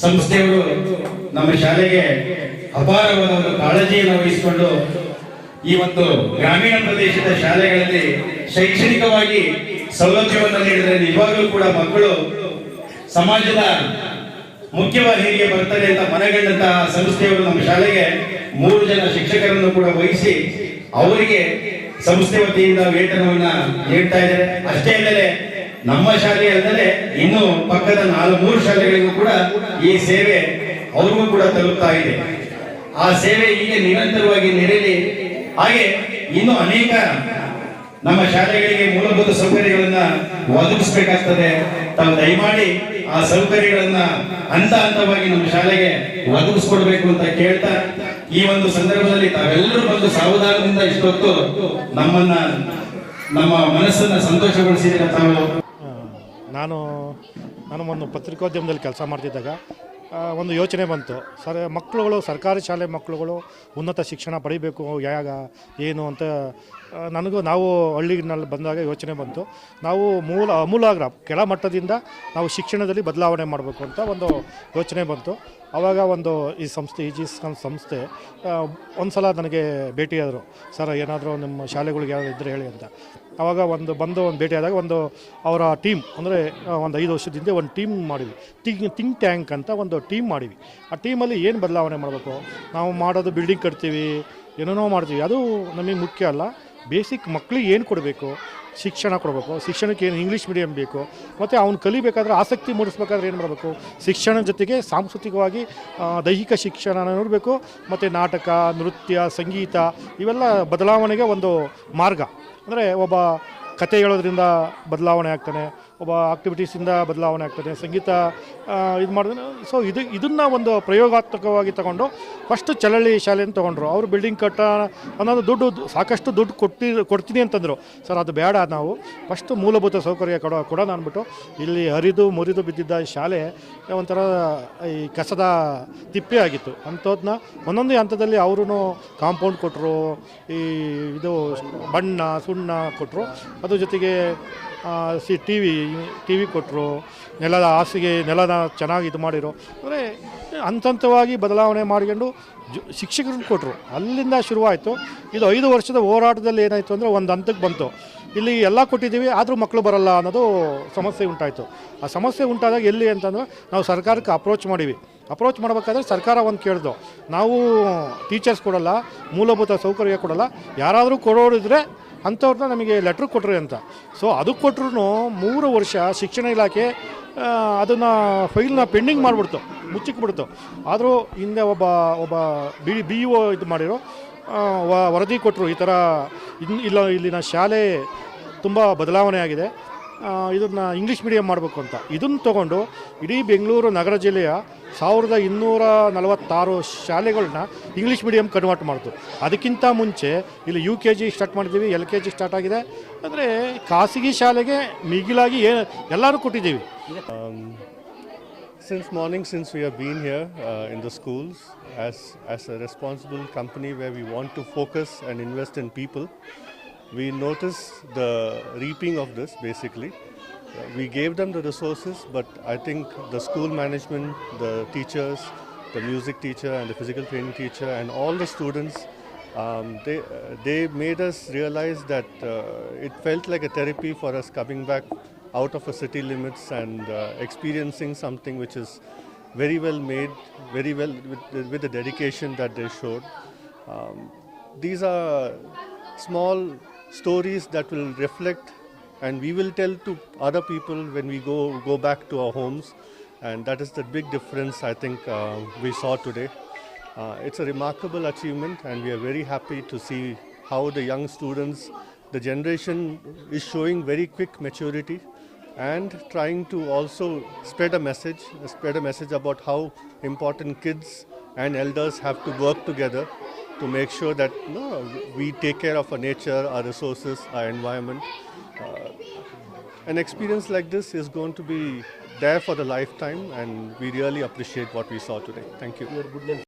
ಸಂಸ್ಥೆಯವರು ನಮ್ಮ ಶಾಲೆಗೆ ಅಪಾರವಾದ ಒಂದು ಕಾಳಜಿಯನ್ನು ವಹಿಸಿಕೊಂಡು ಈ ಒಂದು ಗ್ರಾಮೀಣ ಪ್ರದೇಶದ ಶಾಲೆಗಳಲ್ಲಿ ಶೈಕ್ಷಣಿಕವಾಗಿ ಸೌಲಭ್ಯವನ್ನು ನೀಡಿದರೆ ನಿಜವಾಗಲೂ ಕೂಡ ಮಕ್ಕಳು ಸಮಾಜದ ಮುಖ್ಯವಾಹಿನಿಗೆ ಬರ್ತಾರೆ ಅಂತ ಮನಗಂಡಂತಹ ಸಂಸ್ಥೆಯವರು ನಮ್ಮ ಶಾಲೆಗೆ ಮೂರು ಜನ ಶಿಕ್ಷಕರನ್ನು ಕೂಡ ವಹಿಸಿ ಅವರಿಗೆ ಸಂಸ್ಥೆ ವತಿಯಿಂದ ವೇತನವನ್ನ ನೀಡ್ತಾ ಇದ್ದಾರೆ. ಅಷ್ಟೇ ಅಲ್ಲದೆ ನಮ್ಮ ಶಾಲೆ ಅಲ್ಲದೆ ಇನ್ನು ಪಕ್ಕದ ನಾಲ್ಕು, ಮೂರು ಶಾಲೆಗಳಿಗೂ ಕೂಡ ಈ ಸೇವೆ ಅವ್ರಿಗೂ ಕೂಡ ತಲುಪ್ತಾ ಇದೆ. ಆ ಸೇವೆ ಹೀಗೆ ನಿರಂತರವಾಗಿ ನೆರೆಯಲಿ ಹಾಗೆ ಇನ್ನು ಅನೇಕ ನಮ್ಮ ಶಾಲೆಗಳಿಗೆ ಮೂಲಭೂತ ಸೌಕರ್ಯಗಳನ್ನ ಒದಗಿಸಬೇಕಾಗ್ತದೆ. ತಾವು ದಯಮಾಡಿ ಆ ಸೌಕರ್ಯಗಳನ್ನ ಹಂತ ಹಂತವಾಗಿ ನಮ್ಮ ಶಾಲೆಗೆ ಒದಗಿಸ್ಕೊಡ್ಬೇಕು ಅಂತ ಕೇಳ್ತಾ ಈ ಒಂದು ಸಂದರ್ಭದಲ್ಲಿ ತಾವೆಲ್ಲರೂ ಬಂದು ಸಾವಧಾನದಿಂದ ಇಷ್ಟೊತ್ತು ನಮ್ಮನ್ನ ನಮ್ಮ ಮನಸ್ಸನ್ನ ಸಂತೋಷಗೊಳಿಸಿದ್ರೆ ತಾವು? ನಾನು ನಾನು ಒಂದು ಪತ್ರಿಕೋದ್ಯಮದಲ್ಲಿ ಕೆಲಸ ಮಾಡ್ತಿದ್ದಾಗ ಒಂದು ಯೋಚನೆ ಬಂತು. ಸರ್, ಮಕ್ಕಳುಗಳು, ಸರ್ಕಾರಿ ಶಾಲೆ ಮಕ್ಕಳುಗಳು ಉನ್ನತ ಶಿಕ್ಷಣ ಪಡಿಬೇಕು ಯಾಗ ಏನು ಅಂತ ನನಗೂ ನಾವು ಹಳ್ಳಿನಲ್ಲಿ ಬಂದಾಗ ಯೋಚನೆ ಬಂತು. ನಾವು ಮೂಲ, ಅಮೂಲಾಗ್ರ ಕೆಳಮಟ್ಟದಿಂದ ನಾವು ಶಿಕ್ಷಣದಲ್ಲಿ ಬದಲಾವಣೆ ಮಾಡಬೇಕು ಅಂತ ಒಂದು ಯೋಚನೆ ಬಂತು. ಆವಾಗ ಒಂದು ಈ ಸಂಸ್ಥೆ, ಈ ಜಿ ಸಂಸ್ಥೆ ಒಂದು ಸಲ ನನಗೆ ಭೇಟಿಯಾದರು ಸರ್, ಏನಾದರೂ ನಿಮ್ಮ ಶಾಲೆಗಳಿಗೆ ಯಾರು ಇದ್ದರೆ ಹೇಳಿ ಅಂತ. ಆವಾಗ ಒಂದು, ಬಂದು ಒಂದು ಭೇಟಿಯಾದಾಗ ಒಂದು ಅವರ ಟೀಮ್, ಅಂದರೆ ಒಂದು ಐದು ವರ್ಷದಿಂದ ಒಂದು ಟೀಮ್ ಮಾಡಿದ್ವಿ. ಥಿಂಕ್ ಥಿಂಕ್ ಟ್ಯಾಂಕ್ ಅಂತ ಒಂದು ಟೀಮ್ ಮಾಡಿವಿ ಆ ಟೀಮಲ್ಲಿ ಏನು ಬದಲಾವಣೆ ಮಾಡಬೇಕು? ನಾವು ಮಾಡೋದು ಬಿಲ್ಡಿಂಗ್ ಕಟ್ತೀವಿ, ಏನೇನೋ ಮಾಡ್ತೀವಿ. ಅದು ನಮಗೆ ಮುಖ್ಯ ಅಲ್ಲ. ಬೇಸಿಕ್ ಮಕ್ಕಳಿಗೆ ಏನು ಕೊಡಬೇಕು? ಶಿಕ್ಷಣ ಕೊಡಬೇಕು. ಶಿಕ್ಷಣಕ್ಕೆ ಏನು ಇಂಗ್ಲೀಷ್ ಮೀಡಿಯಂ ಬೇಕು? ಮತ್ತು ಅವ್ನು ಕಲಿಬೇಕಾದ್ರೆ ಆಸಕ್ತಿ ಮೂಡಿಸ್ಬೇಕಾದ್ರೆ ಏನು ಮಾಡಬೇಕು? ಶಿಕ್ಷಣ ಜೊತೆಗೆ ಸಾಂಸ್ಕೃತಿಕವಾಗಿ ದೈಹಿಕ ಶಿಕ್ಷಣ ನೋಡಬೇಕು. ಮತ್ತು ನಾಟಕ, ನೃತ್ಯ, ಸಂಗೀತ, ಇವೆಲ್ಲ ಬದಲಾವಣೆಗೆ ಒಂದು ಮಾರ್ಗ. ಅಂದರೆ ಒಬ್ಬ ಕತೆ ಹೇಳೋದ್ರಿಂದ ಬದಲಾವಣೆ ಆಗ್ತಾನೆ. ಒಬ್ಬ ಆಕ್ಟಿವಿಟೀಸಿಂದ ಬದಲಾವಣೆ ಆಗ್ತದೆ. ಸಂಗೀತ ಇದು ಮಾಡಿದ್ರೆ ಸೊ ಇದು, ಇದನ್ನು ಒಂದು ಪ್ರಯೋಗಾತ್ಮಕವಾಗಿ ತಗೊಂಡು ಫಸ್ಟ್ ಚಳಳ್ಳಿ ಶಾಲೆಯನ್ನು ತೊಗೊಂಡ್ರು. ಅವರು ಬಿಲ್ಡಿಂಗ್ ಕಟ್ಟ ಅನ್ನೋದು ದುಡ್ಡು ಸಾಕಷ್ಟು ದುಡ್ಡು ಕೊಟ್ಟಿ, ಕೊಡ್ತೀನಿ ಅಂತಂದರು. ಸರ್, ಅದು ಬೇಡ ನಾವು. ಫಸ್ಟ್ ಮೂಲಭೂತ ಸೌಕರ್ಯ ಕೊಡೋ ಕೂಡ ಅಂದ್ಬಿಟ್ಟು ಇಲ್ಲಿ ಹರಿದು ಮುರಿದು ಬಿದ್ದಿದ್ದ ಶಾಲೆ ಒಂಥರ ಈ ಕಸದ ತಿಪ್ಪೆ ಆಗಿತ್ತು. ಅಂಥದ್ದನ್ನ ಒಂದೊಂದು ಹಂತದಲ್ಲಿ ಅವರು ಕಾಂಪೌಂಡ್ ಕೊಟ್ಟರು ಈ ಇದು ಬಣ್ಣ, ಸುಣ್ಣ ಕೊಟ್ಟರು ಅದ್ರ ಜೊತೆಗೆ C T V T V ಕೊಟ್ಟರು ನೆಲದ ಹಾಸಿಗೆ ನೆಲದ ಚೆನ್ನಾಗಿ ಇದು ಮಾಡಿರೋ. ಅಂದರೆ ಹಂತ ಹಂತವಾಗಿ ಬದಲಾವಣೆ ಮಾಡ್ಕೊಂಡು ಶಿಕ್ಷಕರನ್ನು ಕೊಟ್ಟರು ಅಲ್ಲಿಂದ ಶುರುವಾಯಿತು. ಇದು ಐದು ವರ್ಷದ ಹೋರಾಟದಲ್ಲಿ ಏನಾಯಿತು ಅಂದರೆ ಒಂದು ಹಂತಕ್ಕೆ ಬಂತು. ಇಲ್ಲಿ ಎಲ್ಲ ಕೊಟ್ಟಿದ್ದೀವಿ, ಆದರೂ ಮಕ್ಕಳು ಬರಲ್ಲ ಅನ್ನೋದು ಸಮಸ್ಯೆ ಉಂಟಾಯಿತು. ಆ ಸಮಸ್ಯೆ ಉಂಟಾದಾಗ ಎಲ್ಲಿ ಅಂತಂದ್ರೆ ನಾವು ಸರ್ಕಾರಕ್ಕೆ ಅಪ್ರೋಚ್ ಮಾಡೀವಿ. ಅಪ್ರೋಚ್ ಮಾಡಬೇಕಾದ್ರೆ ಸರ್ಕಾರ ಒಂದು ಕೇಳ್ದು. ನಾವು ಟೀಚರ್ಸ್ ಕೊಡಲ್ಲ, ಮೂಲಭೂತ ಸೌಕರ್ಯ ಕೊಡಲ್ಲ. ಯಾರಾದರೂ ಕೊಡೋರಿದ್ರೆ ಅಂಥವ್ರನ್ನ ನಮಗೆ ಲೆಟ್ರ್ ಕೊಟ್ಟರು ಅಂತ. ಸೊ ಅದು ಕೊಟ್ಟರು ಮೂರು ವರ್ಷ ಶಿಕ್ಷಣ ಇಲಾಖೆ ಅದನ್ನು ಫೈಲ್ನ ಪೆಂಡಿಂಗ್ ಮಾಡಿಬಿಡ್ತು ಮುಚ್ಚಿಕ್ಬಿಡ್ತು ಆದರೂ ಹಿಂದೆ ಒಬ್ಬ ಒಬ್ಬ ಬಿ ಬಿ ಇ ಒ ಇದು ಮಾಡಿರೋ ವರದಿ ಕೊಟ್ಟರು ಈ ಥರ ಇನ್ನು ಇಲ್ಲ, ಇಲ್ಲಿನ ಶಾಲೆ ತುಂಬ ಬದಲಾವಣೆ ಆಗಿದೆ. ಇದನ್ನು ಇಂಗ್ಲೀಷ್ ಮೀಡಿಯಂ ಮಾಡಬೇಕು ಅಂತ. ಇದನ್ನು ತಗೊಂಡು ಇಡೀ ಬೆಂಗಳೂರು ನಗರ ಜಿಲ್ಲೆಯ ಸಾವಿರದ ಇನ್ನೂರ ನಲವತ್ತಾರು ಶಾಲೆಗಳನ್ನ ಇಂಗ್ಲೀಷ್ ಮೀಡಿಯಂ ಕನ್ವರ್ಟ್ ಮಾಡಿತು. ಅದಕ್ಕಿಂತ ಮುಂಚೆ ಇಲ್ಲಿ ಯು ಕೆ ಜಿ ಸ್ಟಾರ್ಟ್ ಮಾಡಿದ್ದೀವಿ ಎಲ್ ಕೆ ಜಿ ಸ್ಟಾರ್ಟ್ ಆಗಿದೆ. ಅಂದರೆ ಖಾಸಗಿ ಶಾಲೆಗೆ ಮಿಗಿಲಾಗಿ ಏ, ಎಲ್ಲರೂ ಕೊಟ್ಟಿದ್ದೀವಿ. Since morning since we have been here in the schools as as uh a responsible company we want to focus focus invest in people we noticed the reaping of this basically. We gave them the resources, but I think the school management, the teachers, the music teacher, and the physical training teacher, and all the students, um, they, they made us realize that uh, it felt like a therapy for us coming back out of a city limits and uh, experiencing something which is very well made, very well with, the- with the dedication that they showed. Um, these are small stories that will reflect and we will tell to other people when we go go back to our homes. And that is the big difference i think uh, we saw today. Uh, it's a remarkable achievement and we are very happy to see how the young students the generation is showing very quick maturity and trying to also spread a message spread a message about how important kids and elders have to work together to make sure that you know, we take care of our nature, our resources, our environment. Uh, an experience like this is going to be there for the lifetime, and we really appreciate what we saw today. Thank you.